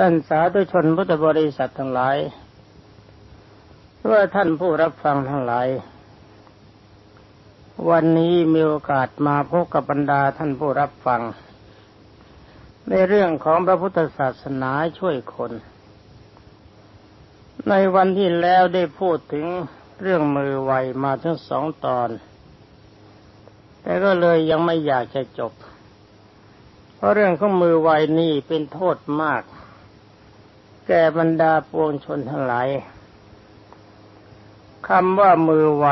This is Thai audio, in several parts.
ท่านสาธุชนพุทธบริษัททั้งหลายว่าท่านผู้รับฟังทั้งหลาย วันนี้มีโอกาสมาพบกับบรรดาท่านผู้รับฟัง ในเรื่องของพระพุทธศาสนาช่วยคน ในวันที่แล้วได้พูดถึงเรื่องมือไวมาทั้งสองตอน แต่ก็เลยยังไม่อยากจะจบ เพราะเรื่องของมือไวนี่เป็นโทษมาก แก่บรรดาปวงชนทั้งหลายคำว่ามือไว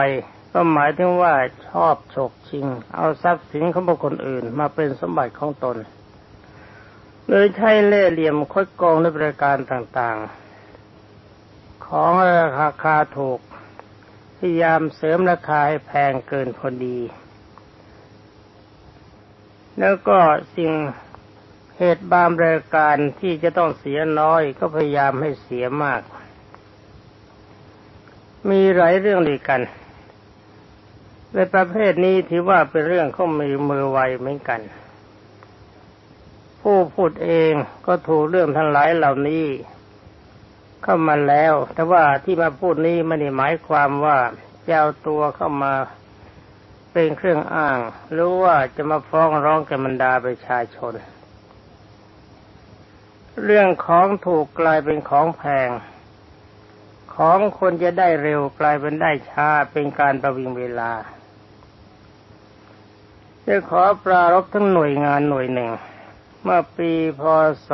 ก็หมายถึงว่าชอบฉกชิง เอาทรัพย์สินของบุคคลอื่น มาเป็นสมบัติของตนโดยใช้เล่ห์เหลี่ยมคดโกงในประการต่างๆ ของราคาถูก พยายามเสริมราคาให้แพงเกินพอดี แล้วก็สิ่ง เหตุบางรายการที่จะต้องเสียน้อยก็พยายามให้เสียมาก มีหลายเรื่องด้วยกัน ในประเภทนี้ถือว่าเป็นเรื่องขอมือมือไวเหมือนกัน ผู้พูดเองก็ถูกเรื่องทั้งหลายเหล่านี้เข้ามาแล้ว แต่ว่าที่มาพูดนี้ไม่ได้หมายความว่าจะเอาตัวเข้ามาเป็นเครื่องอ้าง หรือว่าจะมาฟ้องร้องกับบรรดาประชาชน เรื่องของถูกกลายเป็นของแพง ของคนจะได้เร็วกลายเป็นได้ช้าเป็นการประวิงเวลาจะขอปรารบทั้งหน่วยงานหน่วยหนึ่ง เมื่อปีพศ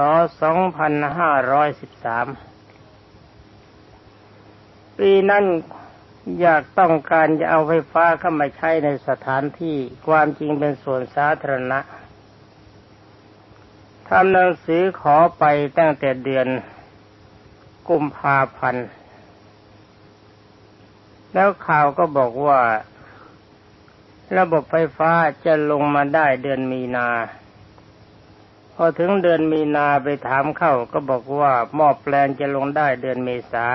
2513 ปีนั้นอยากต้องการจะเอาไฟฟ้าเข้ามาใช้ในสถานที่ความจริงเป็นส่วนสาธารณะ ทำหนังสือขอไปตั้งแต่เดือนกุมภาพันธ์ แล้วข่าวก็บอกว่า ระบบไฟฟ้าจะลงมาได้เดือนมีนา พอถึงเดือนมีนาไปถามเข้าก็บอกว่าหม้อแปลงจะลงได้เดือนเมษา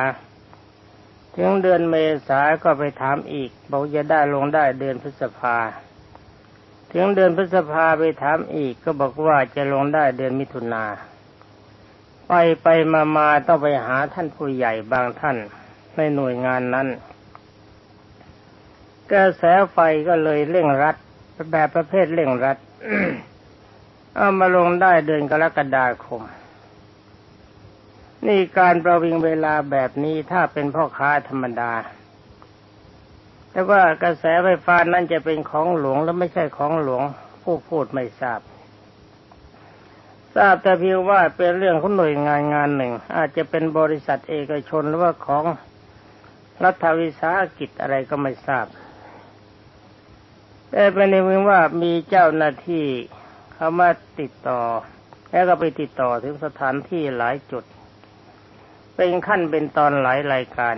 ถึงเดือนเมษาก็ไปถามอีก บอกจะได้ลงได้เดือนพฤษภา ถึงเดือนพฤษภาไปถามอีกก็บอกว่าจะลงได้เดือนมิถุนาไปไปมามาต้องไปหาท่านผู้ใหญ่บางท่านในหน่วยงานนั้นกระแสไฟก็เลยเร่งรัดแบบประเภทเร่งรัดเอามาลงได้เดือนกรกฎาคม นี่การประวิงเวลาแบบนี้ถ้าเป็นพ่อค้าธรรมดา แต่ว่ากระแสไฟฟ้านั้นจะเป็นของหลวงแล้วไม่ใช่ของหลวง ผู้พูดไม่ทราบ ทราบแต่เพียงว่าเป็นเรื่องของหน่วยงานงานหนึ่ง อาจจะเป็นบริษัทเอกชนหรือว่าของรัฐวิสาหกิจอะไรก็ไม่ทราบแต่เป็นในมือว่ามีเจ้าหน้าที่เขามาติดต่อ แล้วก็ไปติดต่อถึงสถานที่หลายจุด เป็นขั้นเป็นตอนหลายรายการ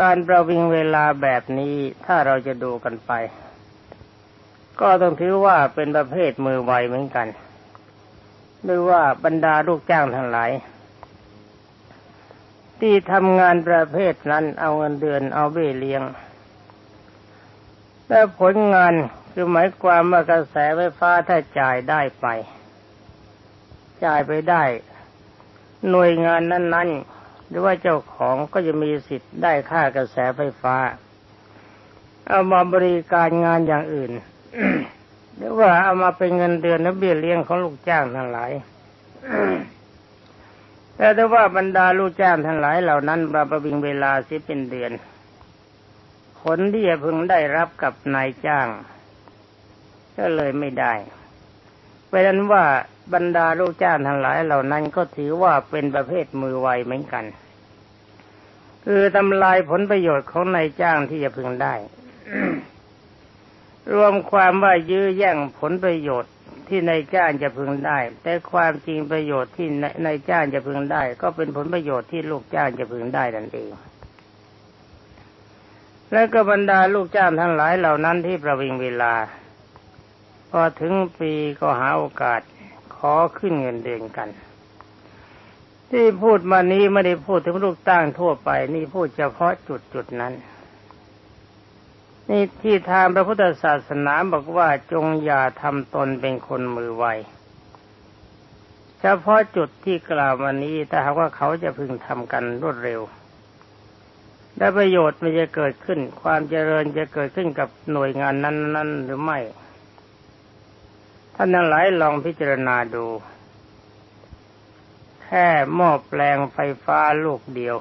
การประวิงเวลาแบบนี้ถ้าเราจะดูกันไป ก็ต้องถือว่าเป็นประเภทมือไวเหมือนกันหรือว่าบรรดาลูกจ้างทั้งหลายที่ทำงานประเภทนั้นเอาเงินเดือนเอาเบี้ยเลี้ยง แต่ผลงานคือหมายความว่ากระแสไฟฟ้าถ้าจ่ายได้ไป จ่ายไปได้ หน่วยงานนั้นๆ หรือว่าเจ้าของก็จะมีสิทธิ์ได้ค่ากระแสไฟฟ้า เอามาบริการงานอย่างอื่น หรือว่าเอามาเป็นเงินเดือนและเบี้ยเลี้ยงของลูกจ้างทั้งหลายแต่ถ้าว่าบรรดาลูกจ้างทั้งหลายเหล่านั้นมาประวิงเวลาสิเป็นเดือนผลที่จะพึงได้รับกับนายจ้าง ก็เลยไม่ได้เพราะนั้นว่า บรรดาลูกจ้างทั้งหลายเหล่านั้นก็ถือว่าเป็นประเภทมือไวเหมือนกัน คือทำลายผลประโยชน์ของนายจ้างที่จะพึงได้ รวมความว่ายื้อแย่งผลประโยชน์ที่นายจ้างจะพึงได้ แต่ความจริงประโยชน์ที่นายจ้างจะพึงได้ ก็เป็นผลประโยชน์ที่ลูกจ้างจะพึงได้นั่นเองและก็บรรดาลูกจ้างทั้งหลายเหล่านั้นที่ประวิงเวลา พอถึงปีก็หาโอกาส อขึ้นเงินเดือนกัน ที่พูดมานี้ไม่ได้พูดถึงลูกตั้งทั่วไป นี่พูดเฉพาะจุดจุดนั้น นี่ที่ทางพระพุทธศาสนาบอกว่าจงอย่าทำตนเป็นคนมือไวเฉพาะจุดที่กล่าวมานี้ถ้าหากว่าเขาจะพึงทำกันรวดเร็วและประโยชน์มันจะเกิดขึ้น ความเจริญจะเกิดขึ้นกับหน่วยงานนั้น ๆ หรือไม่ ท่านทั้งหลายลองพิจารณาดู แค่หม้อแปลงไฟฟ้าลูกเดียว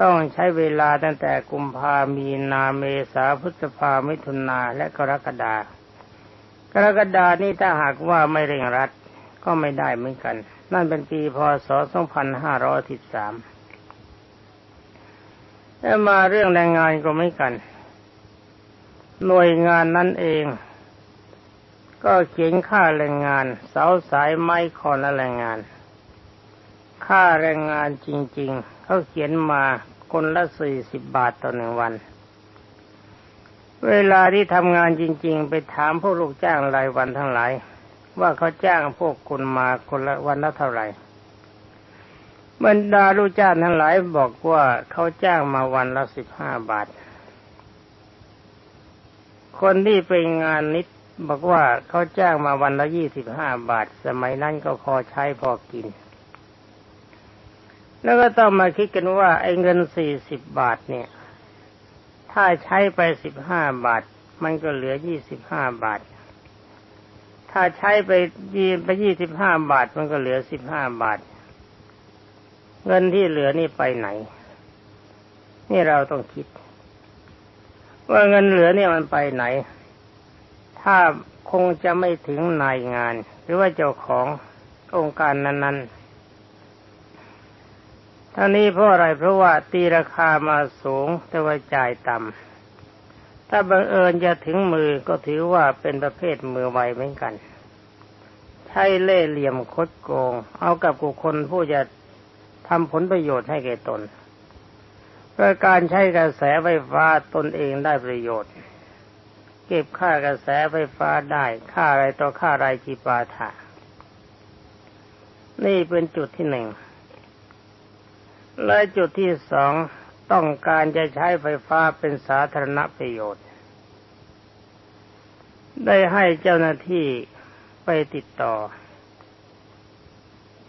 ต้องใช้เวลาตั้งแต่กุมภามีนาเมษาพฤษภามิถุนาและกรกฎากรกฎานี่ถ้าหากว่าไม่เร่งรัดก็ไม่ได้เหมือนกัน นั่นเป็นปีพศ 2513แล้วมาเรื่องแรงงานก็ไม่กัน หน่วยงานนั้นเอง ก็เขียนค่าแรงงาน เสาสายไม้คอนและแรงงาน ค่าแรงงานจริง ๆ เขาเขียนมาคนละสี่สิบบาทต่อหนึ่งวัน เวลาที่ทำงานจริง ๆ ไปถามพวกลูกจ้างรายวันทั้งหลาย ว่าเขาจ้างพวกคุณมาคนละวันละเท่าไหร่บรรดาลูกจ้างทั้งหลายบอกว่าเขาจ้างมาวันละสิบห้าบาท คนที่ไปงานนิด บอกว่าเขาจ้างมาวันละยี่สิบห้าบาท สมัยนั้นก็พอใช้พอกิน แล้วก็ต้องมาคิดกันว่า ไอ้เงินสี่สิบบาทเนี่ย ถ้าใช้ไปสิบห้าบาท มันก็เหลือยี่สิบห้าบาท ถ้าใช้ไปยีไปยี่สิบห้าบาท มันก็เหลือสิบห้าบาท เงินที่เหลือนี่ไปไหน นี่เราต้องคิด ว่าเงินเหลือเนี่ยมันไปไหน ถ้าคงจะไม่ถึงนายงาน หรือว่าเจ้าขององค์การนั้น ๆท่านี้เพราะอะไรเพราะว่าตีราคามาสูงแต่ว่าจ่ายต่ำถ้าบังเอิญจะถึงมือก็ถือว่าเป็นประเภทมือไวเหมือนกัน ใช้เล่เหลี่ยมคดโกง เอากับบุคคลผู้จะทำผลประโยชน์ให้แก่ตนโดยการใช้กระแสไฟฟ้าตนเองได้ประโยชน์ เก็บค่ากระแสไฟฟ้าได้ค่าอะไรต่อค่ารายจีปาถานี่เป็นจุดที่หนึ่งและจุดที่สองต้องการจะใช้ไฟฟ้าเป็นสาธารณประโยชน์ ได้ให้เจ้าหน้าที่ไปติดต่อ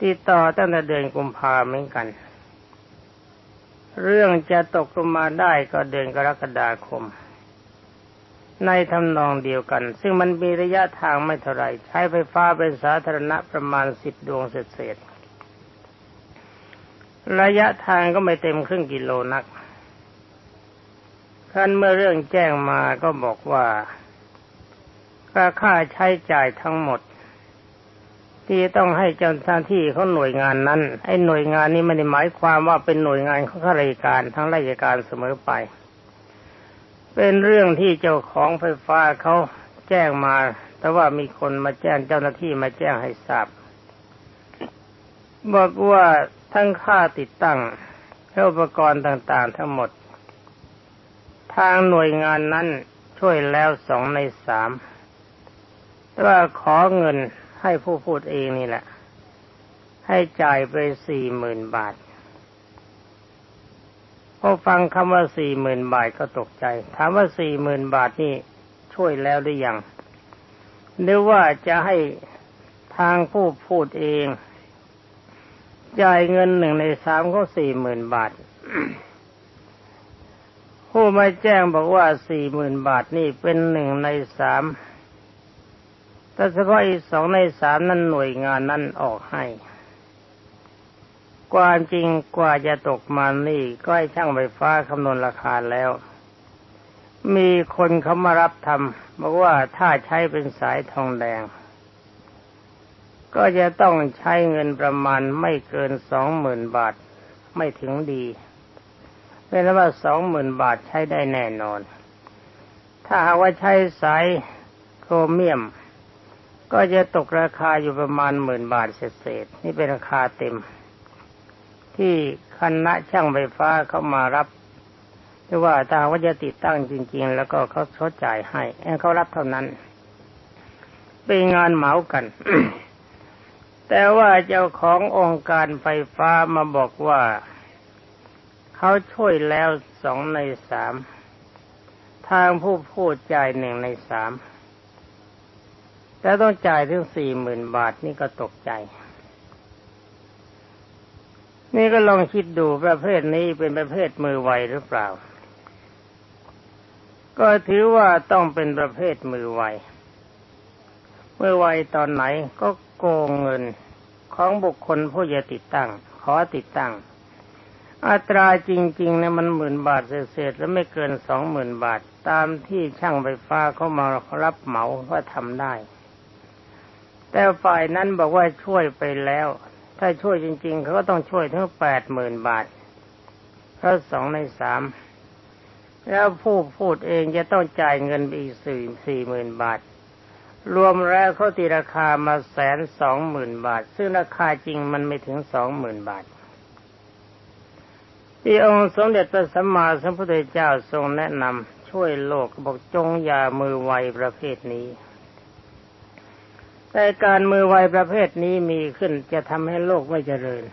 ติดต่อตั้งแต่เดือนกุมภาเหมือนกัน เรื่องจะตกลงมาได้ก็เดือนกรกฎาคม ในทำนองเดียวกัน ซึ่งมันมีระยะทางไม่เท่าไรใช้ไฟฟ้าเป็นสาธารณะประมาณสิบดวงเศษระยะทางก็ไม่เต็มครึ่งกิโลนักขั้นเมื่อเรื่องแจ้งมาก็บอกว่าค่าใช้จ่ายทั้งหมด ที่ต้องให้เจ้าหน้าที่เขาหน่วยงานนั้นไอ้หน่วยงานนี้ไม่ได้หมายความว่าเป็นหน่วยงานของข้าราชการทั้งราชการเสมอไป เป็นเรื่องที่เจ้าของไฟฟ้าเขาแจ้งมา แต่ว่ามีคนมาแจ้งเจ้าหน้าที่มาแจ้งให้ทราบ บอกว่าทั้งค่าติดตั้งและอุปกรณ์ต่างๆ ทั้งหมด ทางหน่วยงานนั้นช่วยแล้วสองในสามแต่ว่าขอเงินให้ผู้พูดเองนี่แหละ ให้จ่ายไปสี่หมื่นบาท อฟังคำว่าสี่หมื่นบาทก็ตกใจ ถามว่าสี่หมื่นบาทนี่ช่วยแล้วหรือยังหรือว่าจะให้ทางผู้พูดเองจ่ายเงินหนึ่งในสามก็สี่หมื่นบาท ผู้มาแจ้งบอกว่าสี่หมื่นบาทนี่เป็นหนึ่งในสามแต่เฉพาะอีกสองในสามนั้นหน่วยงานนั้นออกให้ ความจริงกว่าจะตกมานี่ก็ให้ช่างไฟฟ้าคำนวณราคาแล้ว มีคนเขามารับทำบอกว่าถ้าใช้เป็นสายทองแดง ก็จะต้องใช้เงินประมาณไม่เกินสองหมื่นบาทไม่ถึงดีเป็นว่าสองหมื่นบาทใช้ได้แน่นอน ถ้าหากว่าใช้สายโครเมียม ก็จะตกราคาอยู่ประมาณหมื่นบาทเศษๆนี่เป็นราคาเต็ม ที่คณะช่างไฟฟ้าเขามารับหรือว่าถ้าว่าจะติดตั้งจริง ๆ แล้วก็เขาเขาจ่ายให้เขารับเท่านั้นเป็นงานเหมากัน แต่ว่าเจ้าขององค์การไฟฟ้ามาบอกว่าเขาช่วยแล้วสองในสามทางผู้พูดจ่ายหนึ่งในสามแต่ต้องจ่ายถึงสี่หมื่นบาทนี่ก็ตกใจ นี่ก็ลองคิดดูประเภทนี้เป็นประเภทมือไวหรือเปล่า ก็ถือว่าต้องเป็นประเภทมือไวมือไวตอนไหนก็โกงเงินของบุคคลผู้จะติดตั้ง ขอติดตั้ง อัตราจริงๆเนี่ยมันหมื่นบาทเศษๆแล้วไม่เกินสองหมื่นบาท ตามที่ช่างไฟฟ้าเขามารับเหมาว่าทำได้ แต่ฝ่ายนั้นบอกว่าช่วยไปแล้ว ถ้าช่วยจริง ๆเขาก็ต้องช่วยถึงแปดหมื่นบาทเพราะสองในสามแล้วผู้พูดเองจะต้องจ่ายเงินไปอีกสี่สี่หมื่นบาท รวมแล้วเขาตีราคามาแสนสองหมื่นบาท ซึ่งราคาจริงมันไม่ถึงสองหมื่นบาทที่องค์สมเด็จพระสัมมาสัมพุทธเจ้าทรงแนะนำช่วยโลกบอกจงอย่ามือไวประเภทนี้ แต่การมือไวประเภทนี้มีขึ้นจะทำให้โลกไม่เจริญ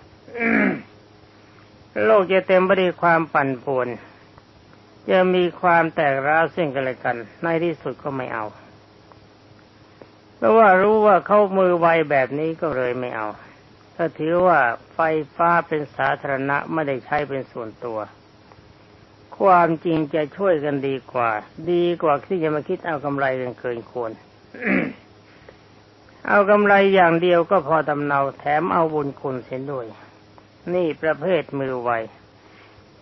โลกจะเต็มไปด้วยความปั่นป่วน จะมีความแตกร้าวซึ่งกันและกัน ในที่สุดก็ไม่เอา เพราะว่ารู้ว่าเขามือไวแบบนี้ก็เลยไม่เอา ถ้าถือว่าไฟฟ้าเป็นสาธารณะไม่ได้ใช้เป็นส่วนตัว ความจริงจะช่วยกันดีกว่า ดีกว่าที่จะมาคิดเอากำไรกันเกินควร เอากำไรอย่างเดียวก็พอตำเนาแถมเอาบุญคุณเสียด้วย นี่ประเภทมือไว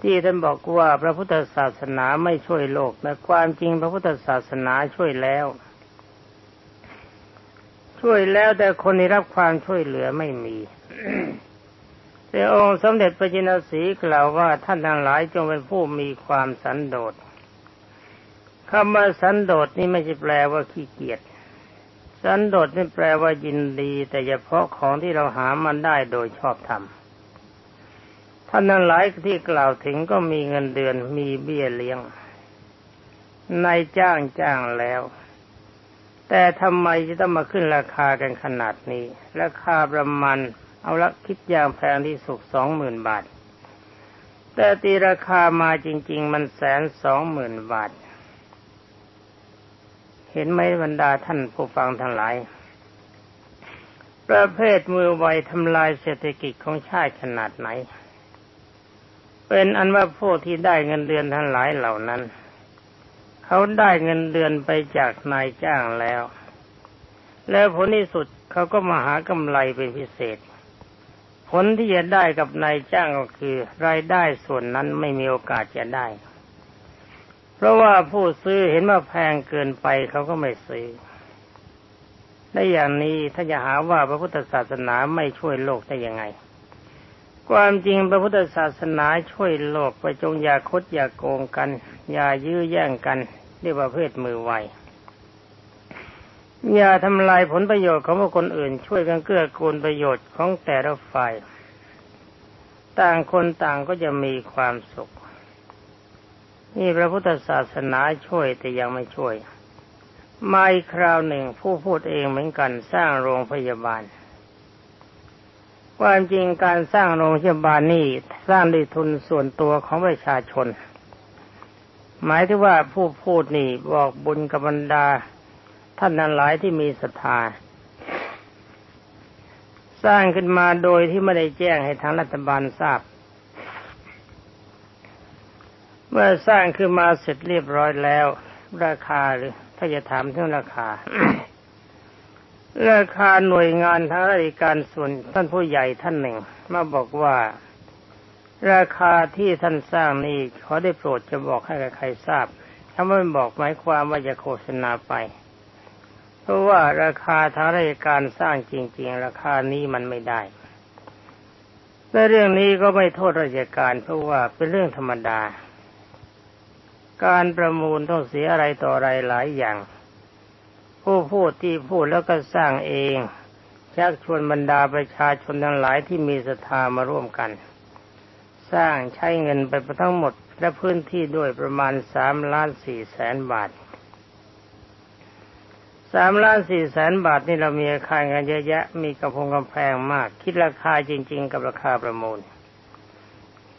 ที่ท่านบอกว่าพระพุทธศาสนาไม่ช่วยโลกแต่ความจริงพระพุทธศาสนาช่วยแล้ว ช่วยแล้วแต่คนที่รับความช่วยเหลือไม่มีแต่องค์สมเด็จพระจินสีกล่าวว่าท่านทั้งหลายจงเป็นผู้มีความสันโดษคำว่าสันโดษนี่ไม่ใช่แปลว่าขี้เกียจ สันโดษนี่แปลว่ายินดี แต่เฉพาะของที่เราหามันได้โดยชอบธรรมท่านนั้นหลายที่กล่าวถึงก็มีเงินเดือนมีเบี้ยเลี้ยงนายจ้างจ้างแล้ว แต่ทำไมจะต้องมาขึ้นราคากันขนาดนี้ ราคาประมาณเอาละคิดอย่างแพงที่สุดสองหมื่นบาท แต่ตีราคามาจริง ๆ มันแสนสองหมื่นบาท เห็นไหมบรรดาท่านผู้ฟังทั้งหลาย ประเภทมือไวทำลายเศรษฐกิจของชาติขนาดไหน เป็นอันว่าพวกที่ได้เงินเดือนทั้งหลายเหล่านั้น เขาได้เงินเดือนไปจากนายจ้างแล้ว แล้วผลที่สุดเขาก็มาหากำไรเป็นพิเศษ ผลที่จะได้กับนายจ้างก็คือ รายได้ส่วนนั้นไม่มีโอกาสจะได้ เพราะว่าผู้ซื้อเห็นว่าแพงเกินไปเขาก็ไม่ซื้อและอย่างนี้ถ้าจะหาว่าพระพุทธศาสนาไม่ช่วยโลกได้ยังไง ความจริงพระพุทธศาสนาช่วยโลกไปจงอย่าคดอย่าโกงกัน อย่ายื้อแย่งกันเรียกว่าเพศมือไวอย่าทำลายผลประโยชน์ของบุคคลอื่น ช่วยกันเกื้อกูลประโยชน์ของแต่ละฝ่าย ต่างคนต่างก็จะมีความสุข นี่พระพุทธศาสนาช่วยแต่ยังไม่ช่วย มาอีกคราวหนึ่งผู้พูดเองเหมือนกันสร้างโรงพยาบาล ความจริงการสร้างโรงพยาบาลนี่สร้างด้วยทุนส่วนตัวของประชาชน หมายถึงว่าผู้พูดนี่บอกบุญกับบรรดา ท่านนั้นหลายที่มีศรัทธาสร้างขึ้นมาโดยที่ไม่ได้แจ้งให้ทางรัฐบาลทราบ เมื่อสร้างขึ้นมาเสร็จเรียบร้อยแล้ว ราคาหรือถ้าจะถามเรื่องราคา ราคาหน่วยงานทางราชการส่วนท่านผู้ใหญ่ท่านหนึ่ง มาบอกว่า ราคาที่ท่านสร้างนี้ขอได้โปรดจะบอกให้ใครทราบถ้าไม่บอกหมายความว่าจะโฆษณาไป เพราะว่าราคาทางราชการสร้างจริง ๆ ราคานี้มันไม่ได้และเรื่องนี้ก็ไม่โทษราชการเพราะว่าเป็นเรื่องธรรมดา การประมูลต้องเสียอะไรต่ออะไรหลายอย่าง ผู้พูดที่พูดแล้วก็สร้างเองชักชวนบรรดาประชาชนทั้งหลายที่มีศรัทธามาร่วมกัน สร้างใช้เงินไปทั้งหมดและพื้นที่ด้วยประมาณสามล้านสี่แสนบาทสามล้านสี่แสนบาทนี่เรามีอาคารกันเยอะแยะ มีกระพงกำแพงมาก คิดราคาจริง ๆ กับราคาประมูล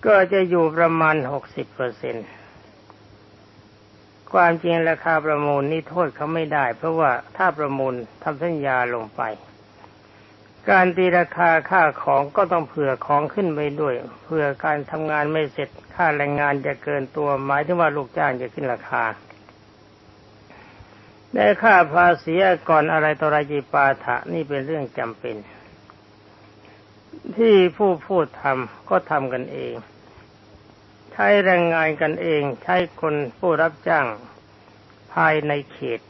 ก็จะอยู่ประมาณหกสิบเปอร์เซ็นต์ ความจริงราคาประมูลนี่โทษเขาไม่ได้ เพราะว่าถ้าประมูลทำสัญญาลงไป การตีราคาค่าของก็ต้องเผื่อของขึ้นไปด้วยเผื่อการทำงานไม่เสร็จค่าแรงงานจะเกินตัวหมายถึงว่าลูกจ้างจะขึ้นราคาได้ค่าภาษีก่อนอะไรต่ออะไรจีปาถะนี่เป็นเรื่องจำเป็น ที่ผู้พูดทำก็ทำกันเอง ใช้แรงงานกันเองใช้คนผู้รับจ้างภายในเขต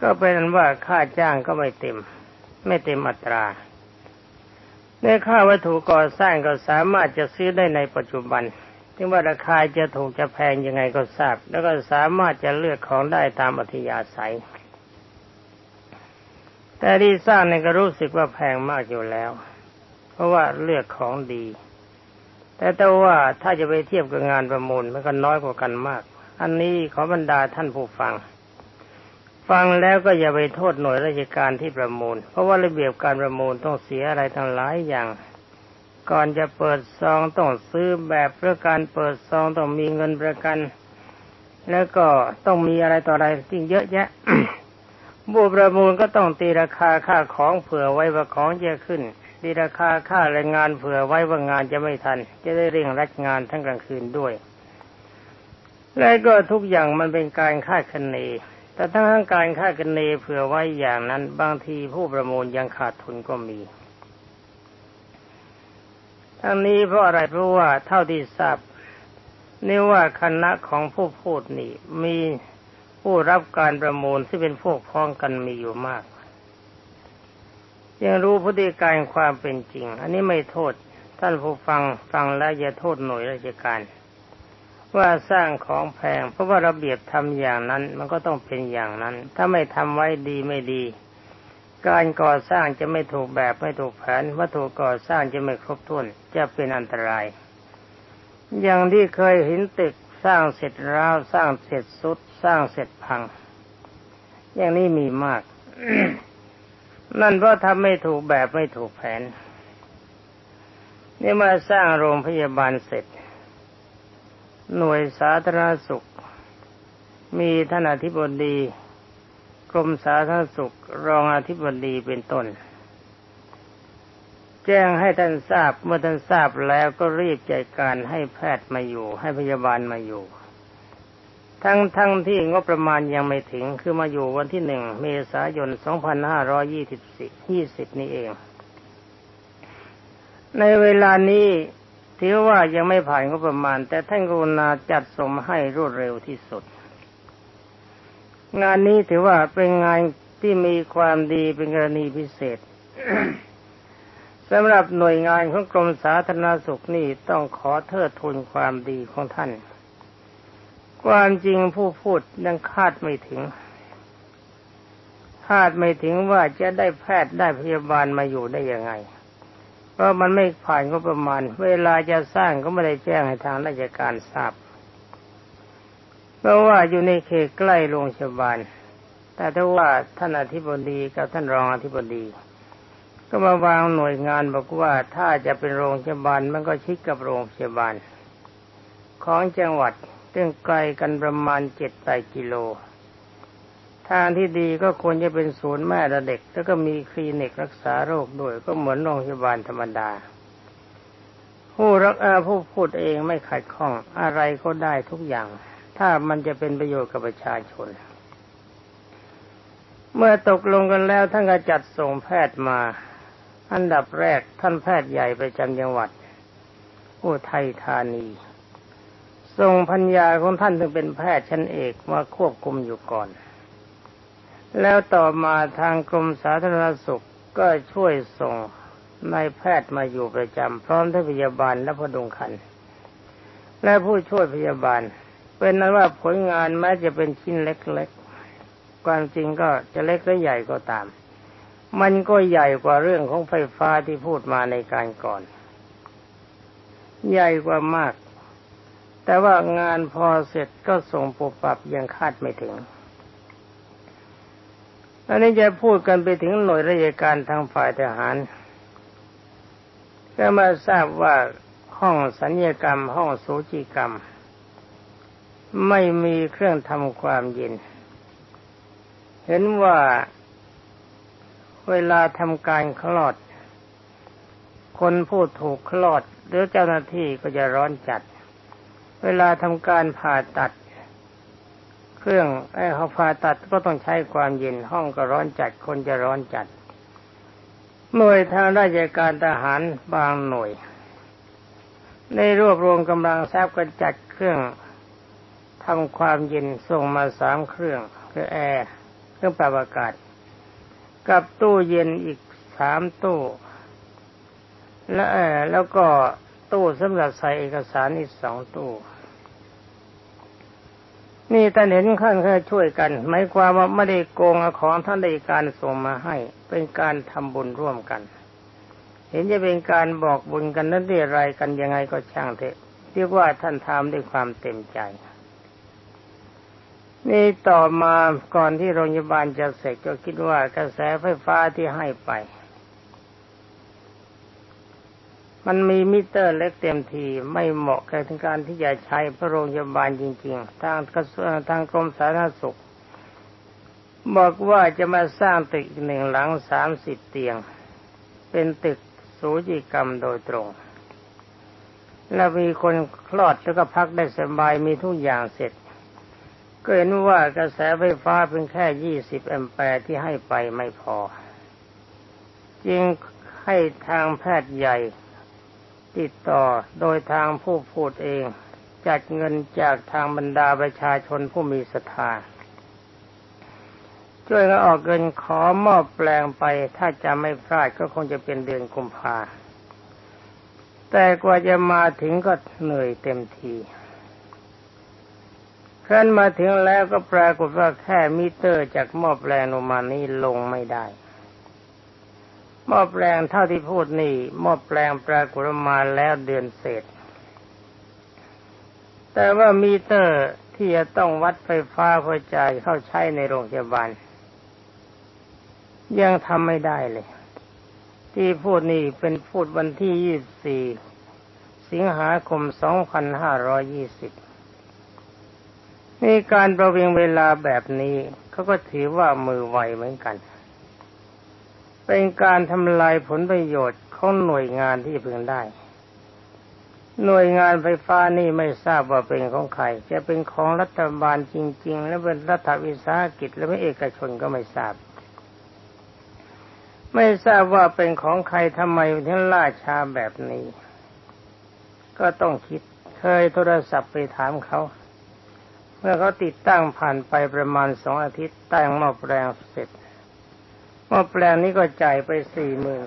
ก็เป็นว่าค่าจ้างก็ไม่เต็ม ไม่เต็มอัตราในค่าวัตถุก่อสร้างก็สามารถจะซื้อได้ในปัจจุบันถึงว่าราคาจะถูกจะแพงยังไงก็ทราบ แล้วก็สามารถจะเลือกของได้ตามอัธยาศัย แต่ที่สร้างเนี่ยก็รู้สึกว่าแพงมากอยู่แล้ว เพราะว่าเลือกของดี แต่แต่ว่าถ้าจะไปเทียบกับงานประมูลมันก็น้อยกว่ากันมาก อันนี้ขอบรรดาท่านผู้ฟัง ฟังแล้วก็อย่าไปโทษหน่วยราชการที่ประมูล เพราะว่าระเบียบการประมูลต้องเสียอะไรทั้งหลายอย่าง ก่อนจะเปิดซองต้องซื้อแบบเพื่อการเปิดซองต้องมีเงินประกัน แล้วก็ต้องมีอะไรต่ออะไรจริงเยอะแยะผู้ประมูลก็ต้องตีราคาค่าของเผื่อไว้ว่าของจะขึ้น ตีราคาค่าแรงงานเผื่อไว้ว่างานจะไม่ทัน จะได้เร่งรัดงานทั้งกลางคืนด้วย และก็ทุกอย่างมันเป็นการคาดคะเน แต่ทั้งทั้งการคาดคะเนเผื่อไว้อย่างนั้น บางทีผู้ประมูลยังขาดทุนก็มีทั้งนี้เพราะอะไรเพราะว่าเท่าที่ทราบนี่ว่าคณะของผู้พูดนี่มีผู้รับการประมูลที่เป็นพวกพ้องกันมีอยู่มาก ยังรู้พฤติการความเป็นจริง อันนี้ไม่โทษ ท่านผู้ฟังฟังแล้วอย่าโทษหน่วยราชการ ว่าสร้างของแพง เพราะว่าระเบียบทำอย่างนั้น มันก็ต้องเป็นอย่างนั้น ถ้าไม่ทำไว้ดีไม่ดี การก่อสร้างจะไม่ถูกแบบไม่ถูกแผนวัตถุก่อสร้างจะไม่ครบถ้วนจะเป็นอันตราย อย่างที่เคยเห็นตึกสร้างเสร็จร้าวสร้างเสร็จสุด สร้างเสร็จพัง อย่างนี้มีมาก นั่นเพราะทำไม่ถูกแบบไม่ถูกแผน นี่มาสร้างโรงพยาบาลเสร็จ หน่วยสาธารณสุข มีท่านอธิบดีกรมสาธารณสุขรองอธิบดีเป็นต้น แจ้งให้ท่านทราบเมื่อท่านทราบแล้วก็รีบจัดการให้แพทย์มาอยู่ ให้พยาบาลมาอยู่ ทั้งทั้งที่งบประมาณยังไม่ถึงคือมาอยู่วันที่หนึ่งเมษายน 2524 20นี่เอง ในเวลานี้ถือว่ายังไม่ผ่านงบประมาณ แต่ท่านกรุณาจัดส่งมให้รวดเร็วที่สุด งานนี้ถือว่าเป็นงานที่มีความดีเป็นกรณีพิเศษสำหรับหน่วยงานของกรมสาธารณสุขนี่ต้องขอเทิดทูนความดีของท่าน ความจริงผู้พูดยังคาดไม่ถึง คาดไม่ถึงว่าจะได้แพทย์ได้พยาบาลมาอยู่ได้ยังไง เพราะมันไม่ผ่านก็ประมาณ เวลาจะสร้างก็ไม่ได้แจ้งให้ทางราชการทราบ เพราะว่าอยู่ในเขตใกล้โรงพยาบาล แต่ถ้าว่าท่านอธิบดีกับท่านรองอธิบดี ก็มาวางหน่วยงานบอกว่าถ้าจะเป็นโรงพยาบาลมันก็ชิดกับโรงพยาบาล ของจังหวัด ซึ่งไกลกันประมาณเจ็ดแปดกิโล ทางที่ดีก็ควรจะเป็นศูนย์แม่และเด็ก แล้วก็มีคลินิกรักษาโรคด้วยก็เหมือนโรงพยาบาลธรรมดา ผู้รักอาผู้พูดเองไม่ขัดข้องอะไรก็ได้ทุกอย่าง ถ้ามันจะเป็นประโยชน์กับประชาชน เมื่อตกลงกันแล้วท่านก็จัดส่งแพทย์มา อันดับแรกท่านแพทย์ใหญ่ประจำจังหวัดอุทัยธานี ส่งพัญญาของท่านถึงเป็นแพทย์ชั้นเอกมาควบคุมอยู่ก่อน แล้วต่อมาทางกรมสาธารณสุขก็ช่วยส่งนายแพทย์มาอยู่ประจำพร้อมทั้งพยาบาลและพดุงคันและผู้ช่วยพยาบาล เป็นนั้นว่าผลงานแม้จะเป็นชิ้นเล็กๆ ความจริงก็จะเล็กหรือใหญ่ก็ตาม มันก็ใหญ่กว่าเรื่องของไฟฟ้าที่พูดมาในการก่อน ใหญ่กว่ามาก แต่ว่างานพอเสร็จก็ส่งปุบปับยังคาดไม่ถึงอันนี้จะพูดกันไปถึงหน่วยราชการทางฝ่ายทหาร ก็มาทราบว่าห้องสัญญกรรม ห้องสูจิกรรม ไม่มีเครื่องทำความเย็น เห็นว่าเวลาทำการคลอด คนผู้ถูกคลอด หรือเจ้าหน้าที่ก็จะร้อนจัด เวลาทำการผ่าตัด เครื่องไอ้เขาผ่าตัดก็ต้องใช้ความเย็นห้องก็ร้อนจัดคนจะร้อนจัดหน่วยทางราชการทหารบางหน่วยได้รวบรวมกำลังทรัพย์ก็จัดเครื่องทำความเย็นส่งมาสามเครื่องคือแอร์เครื่องปรับอากาศ กับตู้เย็นอีกสามตู้ และแล้วก็ตู้สำหรับใส่เอกสารอีกสองตู้ นี่ท่านเห็นข้างแค่ช่วยกันหมายความว่าไม่ได้โกงอของท่านใดการส่งมาให้ เป็นการทำบุญร่วมกัน เห็นจะเป็นการบอกบุญกันนั้นได้ไรกันยังไงก็ช่างเถอะเรียกว่าท่านทำด้วยความเต็มใจ นี่ต่อมาก่อนที่โรงพยาบาลจะเสร็จก็คิดว่ากระแสไฟฟ้าที่ให้ไป มันมีมิเตอร์เล็กเต็มทีไม่เหมาะกับการที่จะใช้พระโรงพยาบาลจริง ๆ ทางกระทรวงทางกรมสาธารณสุข บอกว่าจะมาสร้างตึกหนึ่งหลังสามสิบเตียง เป็นตึกสูจิกรรมโดยตรง แล้วมีคนคลอดแล้วก็พักได้สบายมีทุกอย่างเสร็จ ก็เห็นว่ากระแสไฟฟ้าเป็นแค่ยี่สิบแอมแปร์ที่ให้ไปไม่พอ จึงให้ทางแพทย์ใหญ่ ติดต่อโดยทางผู้พูดเอง จัดเงินจากทางบรรดาประชาชนผู้มีศรัทธาช่วยกันออกเงินขอมอบแปลงไป ถ้าจะไม่พลาดก็คงจะเป็นเดือนกุมภาแต่กว่าจะมาถึงก็เหนื่อยเต็มทีขั้นมาถึงแล้วก็ปรากฏว่าแค่มิเตอร์จากหม้อแปลงลงมานี้ลงไม่ได้ หม้อแปลงเท่าที่พูดนี่หม้อแปลงปรากฏมาแล้วเดือนเศษ แต่ว่ามิเตอร์ที่จะต้องวัดไฟฟ้าพอใจเข้าใช้ในโรงพยาบาล ยังทำไม่ได้เลย ที่พูดนี่เป็นพูดวันที่24สิงหาคม2520นี่การประวิงเวลาแบบนี้เขาก็ถือว่ามือไวเหมือนกัน เป็นการทำลายผลประโยชน์ของหน่วยงานที่พึงได้ หน่วยงานไฟฟ้านี่ไม่ทราบว่าเป็นของใคร จะเป็นของรัฐบาลจริง ๆ และเป็นรัฐวิสาหกิจและไม่เอกชนก็ไม่ทราบ ไม่ทราบว่าเป็นของใครทำไมถึงล่าช้าแบบนี้ ก็ต้องคิดเคยโทรศัพท์ไปถามเขาเมื่อเขาติดตั้งผ่านไปประมาณสองอาทิตย์ตั้งหม้อแปลงเสร็จ หม้อแปลงนี้ก็จ่ายไปสี่หมื่น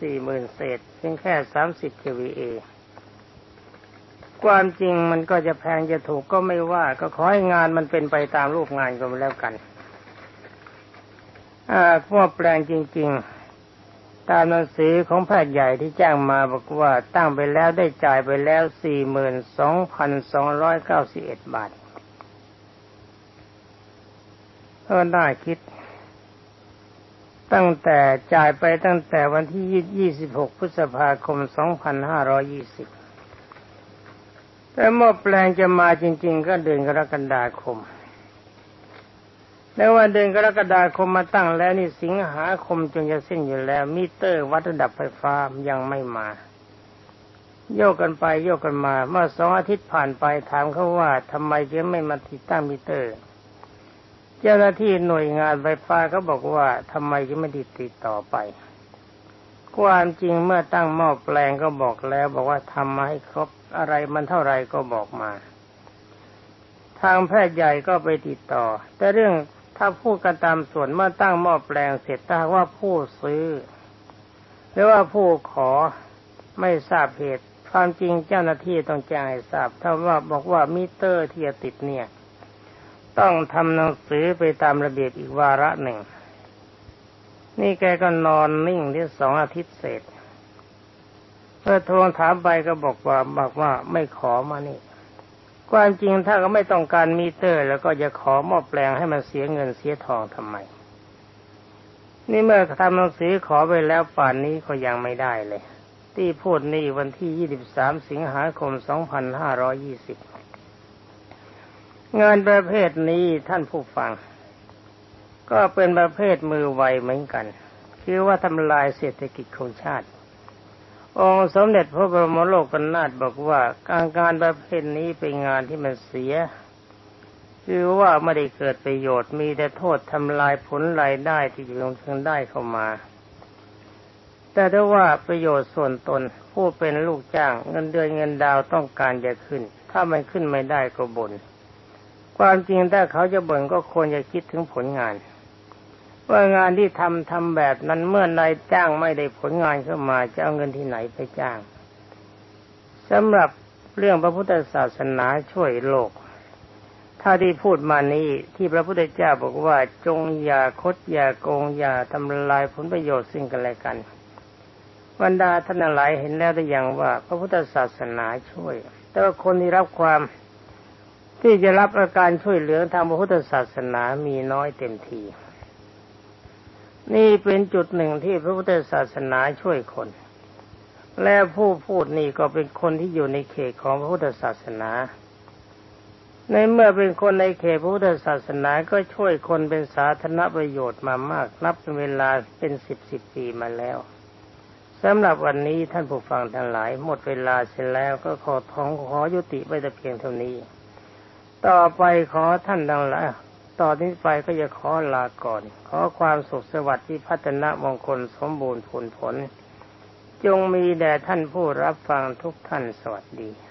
สี่หมื่นเศษเพียงแค่สามสิบ kVA ความจริงมันก็จะแพงจะถูกก็ไม่ว่า ก็ขอให้งานมันเป็นไปตามรูปงานก็แล้วกันอ่าหม้อแปลงจริง ๆ ตามหนังสือของแพทย์ใหญ่ที่แจ้งมาบอกว่าตั้งไปแล้วได้จ่ายไปแล้วสี่หมื่นสองพันสองร้อยเก้าสิบเอ็ดบาทก็น่าคิด ตั้งแต่จ่ายไปตั้งแต่วันที่ 26 พฤษภาคม 2520 แต่หม้อแปลงจะมาจริง ๆ ก็เดือนกรกฎาคม แล้ววันเดือนกรกฎาคมมาตั้งแล้วนี่สิงหาคมจนจะสิ้นอยู่แล้ว มิเตอร์วัดระดับไฟฟ้ายังไม่มา โยกกันไปโยกกันมา เมื่อสองอาทิตย์ผ่านไปถามเขาว่าทำไมจะไม่มาติดตั้งมิเตอร์ เจ้าหน้าที่หน่วยงานไฟฟ้าเขาบอกว่าทำไมจะไม่ติดติดต่อไป ความจริงเมื่อตั้งหม้อแปลงก็บอกแล้วบอกว่าทำมาให้ครบอะไรมันเท่าไรก็บอกมา ทางแพทย์ใหญ่ก็ไปติดต่อ แต่เรื่องถ้าพูดกันตามส่วนเมื่อตั้งหม้อแปลงเสร็จถ้าว่าผู้ซื้อ หรือว่าผู้ขอไม่ทราบเหตุความจริงเจ้าหน้าที่ต้องแจ้งให้ทราบถ้าว่าบอกว่ามิเตอร์ที่จะติดเนี่ย ต้องทำหนังสือไปตามระเบียบอีกวาระหนึ่ง นี่แกก็นอนนิ่งที่สองอาทิตย์เสร็จเมื่อทวงถามไปก็บอกว่าบอกว่าไม่ขอมานี่ ความจริงถ้าก็ไม่ต้องการมีเตอร์ แล้วก็จะขอมอบแปลงให้มันเสียเงินเสียทองทำไม นี่เมื่อทำหนังสือขอไปแล้วป่านนี้ก็ยังไม่ได้เลย ที่พูดนี่วันที่ 23 สิงหาคม 2520 งานประเภทนี้ท่านผู้ฟัง ก็เป็นประเภทมือไวเหมือนกัน คือว่าทำลายเศรษฐกิจของชาติ องค์สมเด็จพระบรมโลกนาถบอกว่าการงานประเภทนี้เป็นงานที่มันเสีย คือว่าไม่ได้เกิดประโยชน์มีแต่โทษทำลายผลรายได้ที่จะลงทุนได้เข้ามา แต่ถ้าว่าประโยชน์ส่วนตนผู้เป็นลูกจ้างเงินเดือนเงินดาวต้องการจะขึ้น ถ้ามันขึ้นไม่ได้ก็บน่น ความจริงถ้าเขาจะบ่นก็ควรจะคิดถึงผลงาน ว่างานที่ทำทำแบบนั้นเมื่อนายจ้างไม่ได้ผลงานเข้ามาจะเอาเงินที่ไหนไปจ้างสำหรับเรื่องพระพุทธศาสนาช่วยโลก ถ้าที่พูดมานี้ที่พระพุทธเจ้าบอกว่าจงอย่าคดอย่าโกงอย่าทำลายผลประโยชน์ซึ่งกันและกันบรรดาท่านหลายเห็นแล้วได้อย่างว่า พระพุทธศาสนาช่วย แต่ว่าคนที่รับความ ที่จะรับอาการช่วยเหลือทางพระพุทธศาสนามีน้อยเต็มที นี่เป็นจุดหนึ่งที่พระพุทธศาสนาช่วยคน และผู้พูดนี่ก็เป็นคนที่อยู่ในเขตของพระพุทธศาสนา ในเมื่อเป็นคนในเขตพระพุทธศาสนาก็ช่วยคนเป็นสาธารณประโยชน์มามาก นับเป็นเวลาเป็นสิบสิบปีมาแล้วสำหรับวันนี้ท่านผู้ฟังทั้งหลาย หมดเวลาเสร็จแล้วก็ขอท้องขอยุติไว้แต่เพียงเท่านี้ ต่อไปขอท่านดังหลายต่อนนี้ไปก็จะขอลาก่อน ขอความสุขสวัสดิ์ที่พัฒนามงคลสมบูรณ์ผลผล จงมีแด่ท่านผู้รับฟังทุกท่านสวัสดี